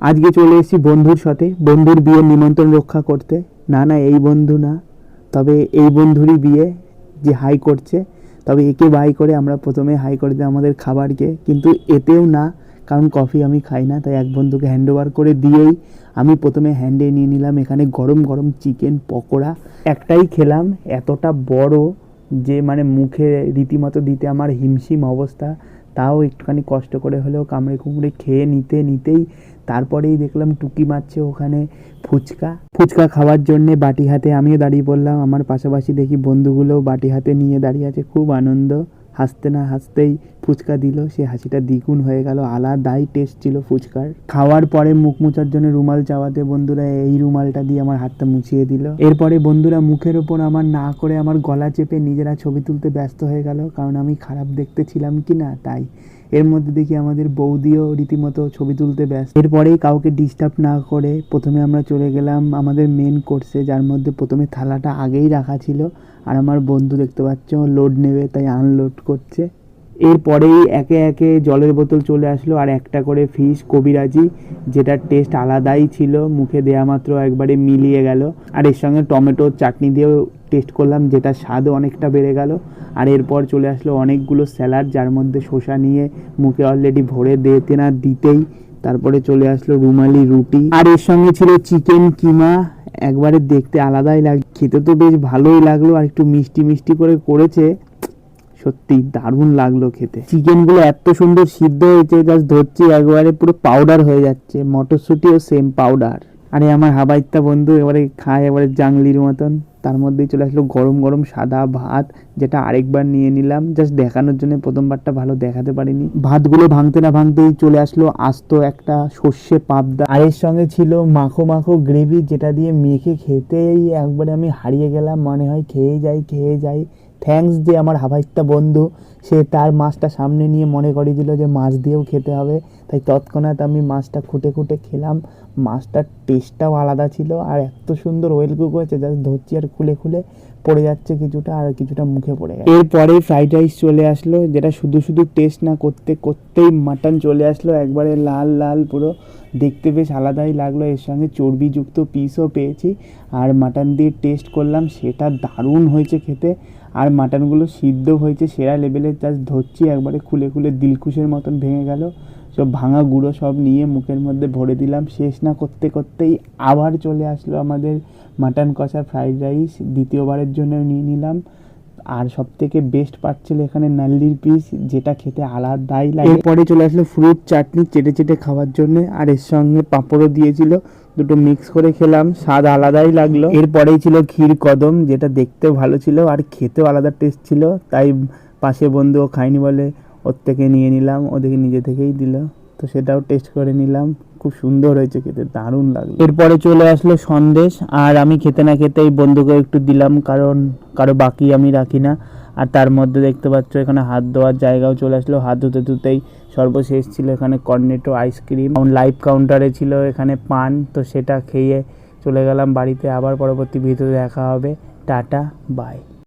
আজকে চলে এসেছি বন্ধুর সাথে। বন্ধুর বিয়ের নিমন্ত্রণ রক্ষা করতে। না না, এই বন্ধু না। তবে এই বন্ধুরই বিয়ে যে হাই করছে, তবে একে বাই করে আমরা প্রথমে হাই করে দিই আমাদের খাবারকে। কিন্তু এতেও না, কারণ কফি আমি খাই না, তাই এক বন্ধুকে হ্যান্ড ওভার করে দিয়েই আমি প্রথমে হ্যান্ডে নিয়ে নিলাম এখানে গরম গরম চিকেন পকোড়া। একটাই খেলাম, এতটা বড় যে মানে মুখে রীতিমতো দিতে আমার হিমশিম অবস্থা। তাও একটুখানি কষ্ট করে হলেও কামড়ে কুমড়ে খেয়ে নিতে নিতেই তারপরেই দেখলাম টুকি মারছে ওখানে ফুচকা। ফুচকা খাওয়ার জন্যে বাটি হাতে আমিও দাঁড়িয়ে পড়লাম, আমার পাশাপাশি দেখি বন্ধুগুলোও বাটি হাতে নিয়ে দাঁড়িয়ে আছে, খুব আনন্দ। হাসতে না হাসতেই ফুচকা দিল, সে হাসিটা দ্বিগুণ হয়ে গেল। আলাদাই টেস্ট ছিল ফুচকার। খাওয়ার পরে মুখ মুছার জন্য রুমাল চাওয়াতে বন্ধুরা এই রুমালটা দিয়ে আমার হাতটা মুছিয়ে দিল। এরপরে বন্ধুরা মুখের ওপর আমার না করে আমার গলা চেপে নিজেরা ছবি তুলতে ব্যস্ত হয়ে গেল, কারণ আমি খারাপ দেখতে ছিলাম কি না তাই। এর মধ্যে দেখি আমাদের বৌদিও রীতিমতো ছবি তুলতে ব্যস্ত। এরপরেই কাউকে ডিস্টার্ব না করে প্রথমে আমরা চলে গেলাম আমাদের মেন কোর্সে যার মধ্যে প্রথমে থালাটা আগেই রাখা ছিল। আর আমার বন্ধু দেখতে পাচ্ছ লোড নেবে, তাই আনলোড করছে। এরপরেই একে একে জলের বোতল চলে আসলো আর একটা করে ফিশ কবিরাজি, যেটার টেস্ট আলাদাই ছিল, মুখে দেয়া মাত্র একবারে মিলিয়ে গেল। আর এর সঙ্গে টমেটো চাটনি দিয়েও টেস্ট করলাম যেটা স্বাদও অনেকটা বেড়ে গেল। আর এরপর চলে আসলো অনেকগুলো স্যালাড যার মধ্যে শসা নিয়ে মুখে অলরেডি ভরে দিতে না দিতেই। তারপরে চলে আসলো রুমালি রুটি। আর এর সঙ্গে ছিল চিকেন কিমা, একবারে দেখতে আলাদাই লাগ, খেতে তো বেশ ভালোই লাগল, আর একটু মিষ্টি মিষ্টি করে করেছে। সত্যি দারুণ লাগল খেতে। চিকেনগুলো এত সুন্দর সিদ্ধ হয়েছে জাস্ট ধরছি, একবারে পুরো পাউডার হয়ে যাচ্ছে। মটরশুঁটিও সেম পাউডার আরে আমার হাবাইত্যা বন্ধু এবারে খায় এবারে জাংলির মতন। তার মধ্যেই চলে আসলো গরম গরম সাদা ভাত, যেটা আরেকবার নিয়ে নিলাম। জাস্ট দেখানোর জন্য প্রথমবারটা ভালো দেখাতে পারিনি। ভাতগুলো ভাঙতে না ভাঙতেই চলে আসলো আস্ত একটা সর্ষে পাবদা। আর এর সঙ্গে ছিল মাখো মাখো গ্রেভি যেটা দিয়ে মেখে খেতেই একবারে আমি হারিয়ে গেলাম। মনে হয় খেয়ে যাই খেয়ে যাই। থ্যাঙ্কস যে আমার হাবাইত্যা বন্ধু, সে তার মাছটা সামনে নিয়ে মনে করিয়ে দিল যে মাছ দিয়েও খেতে হবে। তাই তৎক্ষণাৎ আমি মাছটা খুঁটে খুঁটে খেলাম। মাছটার টেস্টটাও আলাদা ছিল আর এত সুন্দর ওয়েল কুক হয়েছে জাস্ট ধরছি আর খুলে খুলে পড়ে যাচ্ছে কিছুটা আর কিছুটা মুখে পড়ে গেছে। এরপরে ফ্রাইড রাইস চলে আসলো, যেটা শুধু শুধু টেস্ট না, করতে করতেই মাটন চলে আসলো, একবারে লাল লাল পুরো। দেখতে বেশ আলাদাই লাগল। এর সঙ্গে চর্বিযুক্ত পিসও পেয়েছি। আর মাটন দিয়ে টেস্ট করলাম, সেটা দারুণ হয়েছে খেতে। আর মাটনগুলো সিদ্ধ হয়েছে, সেরা লেভেলের জাস্ট ধরছি, একবারে খুলে খুলে দিলকুশের মতন ভেঙে গেল। সব ভাঙা গুঁড়ো সব নিয়ে মুখের মধ্যে ভরে দিলাম। শেষ না করতে করতেই আবার চলে আসলো আমাদের মাটন কষা ফ্রাইড রাইস দ্বিতীয়বারের জন্য নিয়ে নিলাম। আর সব থেকে বেস্ট পার্ট ছিল এখানে নাল্লির পিস যেটা খেতে আলাদাই লাগে। এরপরে চলে আসলো ফ্রুট চাটনি চেটে চেটে খাওয়ার জন্য, আর এর সঙ্গে পাঁপড়ও দিয়েছিল। দুটো মিক্স করে খেলাম, স্বাদ আলাদাই লাগল। এরপরেই ছিল ক্ষীর কদম, যেটা দেখতেও ভালো ছিল আর খেতেও আলাদা টেস্ট ছিল। তাই পাশে বন্ধুও খায়নি বলে ওর থেকে নিয়ে নিলাম ওদেরকে নিজে থেকেই দিল। তো সেটাও টেস্ট করে নিলাম। খুব সুন্দর হয়েছে খেতে, দারুণ লাগল। এরপরে চলে আসলো সন্দেশ, আর আমি খেতে না খেতেই বন্ধুকে একটু দিলাম, কারণ কারও বাকি আমি রাখি না। আর তার মধ্যে দেখতে পাচ্ছ, এখানে হাত ধোয়ার জায়গাও চলে আসলো। হাত ধুতে ধুতেই সর্বশেষ ছিল এখানে কর্নেটো আইসক্রিম এবং লাইভ কাউন্টারে ছিল এখানে পান, তো সেটা খেয়ে চলে গেলাম বাড়িতে। আবার পরবর্তী ভিডিওতে দেখা হবে। Tata bye